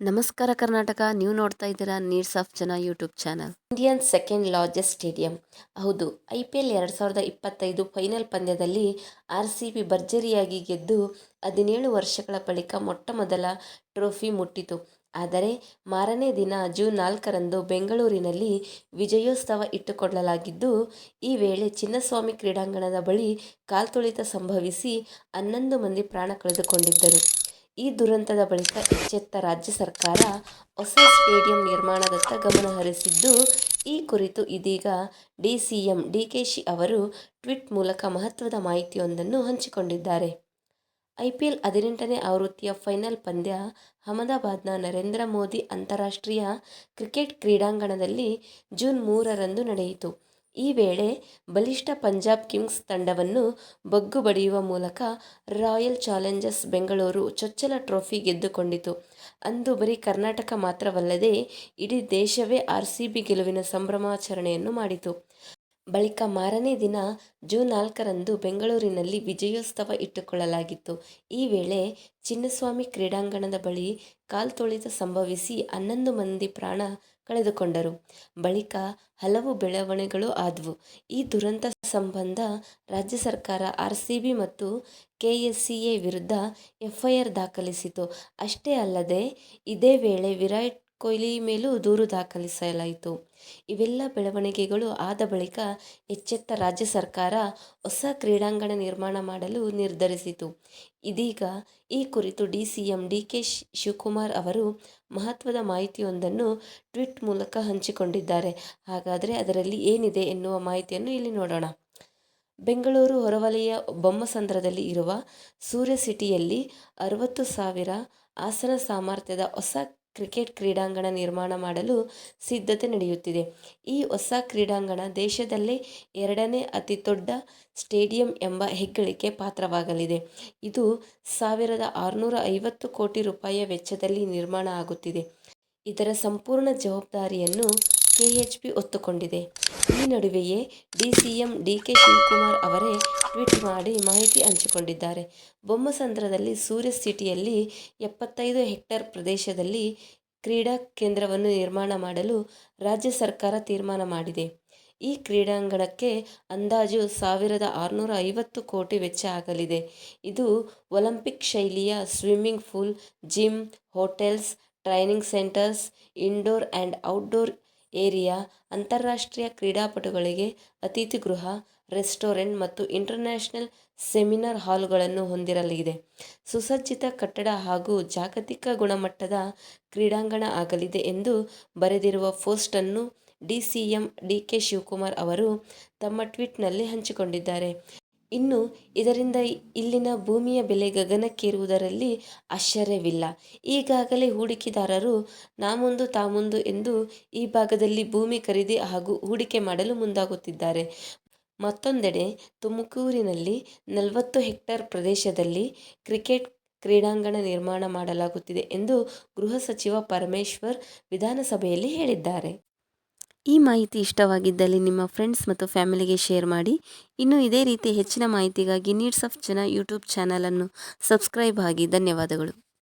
ನಮಸ್ಕಾರ ಕರ್ನಾಟಕ. ನೀವು ನೋಡ್ತಾ ಇದ್ದೀರಾ needs of Jana YouTube channel. Indian second largest stadium. ಹೌದು, ಐ ಪಿ ಎಲ್ ಎರಡು ಸಾವಿರದ ಇಪ್ಪತ್ತೈದು ಫೈನಲ್ ಪಂದ್ಯದಲ್ಲಿ ಆರ್ ಸಿ ಬಿ ಭರ್ಜರಿಯಾಗಿ ಗೆದ್ದು ಹದಿನೇಳು ವರ್ಷಗಳ ಬಳಿಕ ಮೊಟ್ಟ ಮೊದಲ ಟ್ರೋಫಿ ಮುಟ್ಟಿತು. ಆದರೆ ಮಾರನೇ ದಿನ ಜೂನ್ ನಾಲ್ಕರಂದು ಬೆಂಗಳೂರಿನಲ್ಲಿ ವಿಜಯೋತ್ಸವ ಇಟ್ಟುಕೊಳ್ಳಲಾಗಿದ್ದು, ಈ ವೇಳೆ ಚಿನ್ನಸ್ವಾಮಿ ಕ್ರೀಡಾಂಗಣದ ಬಳಿ ಕಾಲ್ತುಳಿತ ಸಂಭವಿಸಿ ಹನ್ನೊಂದು ಮಂದಿ ಪ್ರಾಣ ಕಳೆದುಕೊಂಡಿದ್ದರು. ಈ ದುರಂತದ ಬಳಿಕ ಎಚ್ಚೆತ್ತ ರಾಜ್ಯ ಸರ್ಕಾರ ಹೊಸ ಸ್ಟೇಡಿಯಂ ನಿರ್ಮಾಣದತ್ತ ಗಮನ ಹರಿಸಿದ್ದು, ಈ ಕುರಿತು ಇದೀಗ ಡಿ ಸಿ ಡಿಸಿಎಂ ಡಿಕೆಶಿ ಅವರು ಟ್ವಿಟ್ ಮೂಲಕ ಮಹತ್ವದ ಮಾಹಿತಿಯೊಂದನ್ನು ಹಂಚಿಕೊಂಡಿದ್ದಾರೆ. ಐ ಪಿ ಎಲ್ ಹದಿನೆಂಟನೇ ಆವೃತ್ತಿಯ ಫೈನಲ್ ಪಂದ್ಯ ಅಹಮದಾಬಾದ್ನ ನರೇಂದ್ರ ಮೋದಿ ಅಂತಾರಾಷ್ಟ್ರೀಯ ಕ್ರಿಕೆಟ್ ಕ್ರೀಡಾಂಗಣದಲ್ಲಿ ಜೂನ್ ಮೂರರಂದು ನಡೆಯಿತು. ಈ ವೇಳೆ ಬಲಿಷ್ಠ ಪಂಜಾಬ್ ಕಿಂಗ್ಸ್ ತಂಡವನ್ನು ಬಗ್ಗು ಬಡಿಯುವ ಮೂಲಕ ರಾಯಲ್ ಚಾಲೆಂಜರ್ಸ್ ಬೆಂಗಳೂರು ಚೊಚ್ಚಲ ಟ್ರೋಫಿ ಗೆದ್ದುಕೊಂಡಿತು. ಅಂದು ಬರೀ ಕರ್ನಾಟಕ ಮಾತ್ರವಲ್ಲದೆ ಇಡೀ ದೇಶವೇ ಆರ್ ಸಿ ಬಿ ಗೆಲುವಿನ ಸಂಭ್ರಮಾಚರಣೆಯನ್ನು ಮಾಡಿತು. ಬಳಿಕ ಮಾರನೇ ದಿನ ಜೂನ್ ನಾಲ್ಕರಂದು ಬೆಂಗಳೂರಿನಲ್ಲಿ ವಿಜಯೋತ್ಸವ ಇಟ್ಟುಕೊಳ್ಳಲಾಗಿತ್ತು. ಈ ವೇಳೆ ಚಿನ್ನಸ್ವಾಮಿ ಕ್ರೀಡಾಂಗಣದ ಬಳಿ ಕಾಲ್ತುಳಿತ ಸಂಭವಿಸಿ ಹನ್ನೊಂದು ಮಂದಿ ಪ್ರಾಣ ಕಳೆದುಕೊಂಡರು. ಬಳಿಕ ಹಲವು ಬೆಳವಣಿಗೆಗಳು ಆದವು. ಈ ದುರಂತ ಸಂಬಂಧ ರಾಜ್ಯ ಸರ್ಕಾರ ಆರ್ ಸಿ ಬಿ ಮತ್ತು ಕೆಎಸ್ಸಿಎ ವಿರುದ್ಧ ಎಫ್ಐಆರ್ ದಾಖಲಿಸಿತು. ಅಷ್ಟೇ ಅಲ್ಲದೆ, ಇದೇ ವೇಳೆ ವಿರಾಟ್ ಕೊಹ್ಲಿ ಮೇಲೂ ದೂರು ದಾಖಲಿಸಲಾಯಿತು. ಇವೆಲ್ಲ ಬೆಳವಣಿಗೆಗಳು ಆದ ಬಳಿಕ ಎಚ್ಚೆತ್ತ ರಾಜ್ಯ ಸರ್ಕಾರ ಹೊಸ ಕ್ರೀಡಾಂಗಣ ನಿರ್ಮಾಣ ಮಾಡಲು ನಿರ್ಧರಿಸಿತು. ಇದೀಗ ಈ ಕುರಿತು D C M D K Shivakumar ಅವರು ಮಹತ್ವದ ಮಾಹಿತಿಯೊಂದನ್ನು ಟ್ವಿಟ್ ಮೂಲಕ ಹಂಚಿಕೊಂಡಿದ್ದಾರೆ. ಹಾಗಾದರೆ ಅದರಲ್ಲಿ ಏನಿದೆ ಎನ್ನುವ ಮಾಹಿತಿಯನ್ನು ಇಲ್ಲಿ ನೋಡೋಣ. ಬೆಂಗಳೂರು ಹೊರವಲಯ ಬೊಮ್ಮಸಂದ್ರದಲ್ಲಿ ಇರುವ ಸೂರ್ಯ ಸಿಟಿಯಲ್ಲಿ ಅರವತ್ತು ಸಾವಿರ ಆಸನ ಸಾಮರ್ಥ್ಯದ ಹೊಸ ಕ್ರಿಕೆಟ್ ಕ್ರೀಡಾಂಗಣ ನಿರ್ಮಾಣ ಮಾಡಲು ಸಿದ್ಧತೆ ನಡೆಯುತ್ತಿದೆ. ಈ ಹೊಸ ಕ್ರೀಡಾಂಗಣ ದೇಶದಲ್ಲೇ ಎರಡನೇ ಅತಿ ದೊಡ್ಡ ಸ್ಟೇಡಿಯಂ ಎಂಬ ಹೆಗ್ಗಳಿಕೆ ಪಾತ್ರವಾಗಲಿದೆ. ಇದು ಸಾವಿರದ ಆರುನೂರ ಐವತ್ತು ಕೋಟಿ ರೂಪಾಯಿಯ ವೆಚ್ಚದಲ್ಲಿ ನಿರ್ಮಾಣ ಆಗುತ್ತಿದೆ. ಇದರ ಸಂಪೂರ್ಣ ಜವಾಬ್ದಾರಿಯನ್ನು ಕೆಎಚ್ಪಿ ಒತ್ತುಕೊಂಡಿದೆ. ಈ ನಡುವೆಯೇ ಡಿಸಿಎಂ ಡಿಕೆ ಶಿವಕುಮಾರ್ ಅವರೇ ಟ್ವೀಟ್ ಮಾಡಿ ಮಾಹಿತಿ ಹಂಚಿಕೊಂಡಿದ್ದಾರೆ. ಬೊಮ್ಮಸಂದ್ರದಲ್ಲಿ ಸೂರ್ಯ ಸಿಟಿಯಲ್ಲಿ ಎಪ್ಪತ್ತೈದು ಹೆಕ್ಟೇರ್ ಪ್ರದೇಶದಲ್ಲಿ ಕ್ರೀಡಾ ಕೇಂದ್ರವನ್ನು ನಿರ್ಮಾಣ ಮಾಡಲು ರಾಜ್ಯ ಸರ್ಕಾರ ತೀರ್ಮಾನ ಮಾಡಿದೆ. ಈ ಕ್ರೀಡಾಂಗಣಕ್ಕೆ ಅಂದಾಜು ಸಾವಿರದ ಆರುನೂರ ಐವತ್ತು ಕೋಟಿ ವೆಚ್ಚ ಆಗಲಿದೆ. ಇದು ಒಲಿಂಪಿಕ್ ಶೈಲಿಯ swimming pool, gym, hotels, training centres, indoor and outdoor area, ಅಂತಾರಾಷ್ಟ್ರೀಯ ಕ್ರೀಡಾಪಟುಗಳಿಗೆ ಅತಿಥಿ ಗೃಹ, ರೆಸ್ಟೋರೆಂಟ್ ಮತ್ತು ಇಂಟರ್ನ್ಯಾಷನಲ್ ಸೆಮಿನಾರ್ ಹಾಲ್ಗಳನ್ನು ಹೊಂದಿರಲಿದೆ. ಸುಸಜ್ಜಿತ ಕಟ್ಟಡ ಹಾಗೂ ಜಾಗತಿಕ ಗುಣಮಟ್ಟದ ಕ್ರೀಡಾಂಗಣ ಆಗಲಿದೆ ಎಂದು ಬರೆದಿರುವ ಪೋಸ್ಟನ್ನು ಡಿ ಕೆ ಶಿವಕುಮಾರ್ ಅವರು ತಮ್ಮ ಟ್ವೀಟ್ನಲ್ಲಿ ಹಂಚಿಕೊಂಡಿದ್ದಾರೆ. ಇನ್ನು ಇದರಿಂದ ಇಲ್ಲಿನ ಭೂಮಿಯ ಬೆಲೆ ಗಗನಕ್ಕೇರುವುದರಲ್ಲಿ ಆಶ್ಚರ್ಯವಿಲ್ಲ. ಈಗಾಗಲೇ ಹೂಡಿಕೆದಾರರು ನಾಮುಂದು ತಾಮುಂದು ಎಂದು ಈ ಭಾಗದಲ್ಲಿ ಭೂಮಿ ಖರೀದಿ ಹಾಗೂ ಹೂಡಿಕೆ ಮಾಡಲು ಮುಂದಾಗುತ್ತಿದ್ದಾರೆ. ಮತ್ತೊಂದೆಡೆ, ತುಮಕೂರಿನಲ್ಲಿ ನಲವತ್ತು ಹೆಕ್ಟೇರ್ ಪ್ರದೇಶದಲ್ಲಿ ಕ್ರಿಕೆಟ್ ಕ್ರೀಡಾಂಗಣ ನಿರ್ಮಾಣ ಮಾಡಲಾಗುತ್ತಿದೆ ಎಂದು ಗೃಹ ಸಚಿವ ಪರಮೇಶ್ವರ್ ವಿಧಾನಸಭೆಯಲ್ಲಿ ಹೇಳಿದ್ದಾರೆ. ಈ ಮಾಹಿತಿ ಇಷ್ಟವಾಗಿದ್ದಲ್ಲಿ ನಿಮ್ಮ ಫ್ರೆಂಡ್ಸ್ ಮತ್ತು ಫ್ಯಾಮಿಲಿಗೆ ಶೇರ್ ಮಾಡಿ. ಇನ್ನು ಇದೇ ರೀತಿ ಹೆಚ್ಚಿನ ಮಾಹಿತಿಗಾಗಿ ನೀಡ್ಸ್ ಆಫ್ ಜನ ಯೂಟ್ಯೂಬ್ ಚಾನಲನ್ನು ಸಬ್ಸ್ಕ್ರೈಬ್ ಆಗಿ ಧನ್ಯವಾದಗಳು.